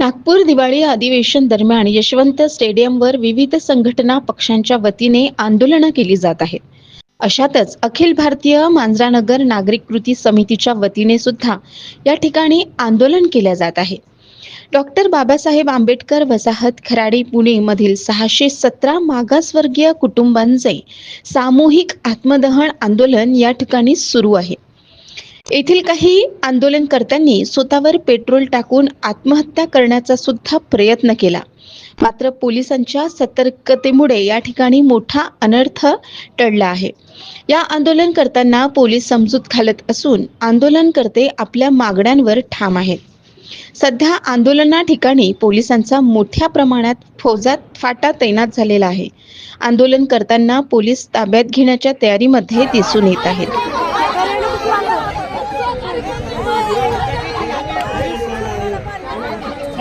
नागपूर दिवाळी अधिवेशन दरम्यान यशवंत स्टेडियमवर विविध संघटना पक्षांच्या वतीने आंदोलनं केली जात आहेत. अशातच अखिल भारतीय मांजरानगर नागरिक कृती समितीच्या वतीने सुद्धा या ठिकाणी आंदोलन केल्या जात आहे. डॉक्टर बाबासाहेब आंबेडकर वसाहत खराडी पुणे मधील सहाशे सतरा मागासवर्गीय कुटुंबांचे सामूहिक आत्मदहन आंदोलन या ठिकाणी सुरू आहे. येथील काही आंदोलनकर्त्यांनी स्वतःवर पेट्रोल टाकून आत्महत्या करण्याचा सुद्धा प्रयत्न केला. मात्र पोलिसांच्या सतर्कतेमुळे या ठिकाणी मोठा अनर्थ टळला आहे. या आंदोलनकर्त्यांना पोलीस समजूत घालत असून आंदोलनकर्ते आपल्या मागण्यांवर ठाम आहेत. सध्या आंदोलना ठिकाणी पोलिसांचा मोठ्या प्रमाणात फौजात फाटा तैनात झालेला आहे. आंदोलनकर्त्यांना पोलीस ताब्यात घेण्याच्या तयारीमध्ये दिसून येत आहेत.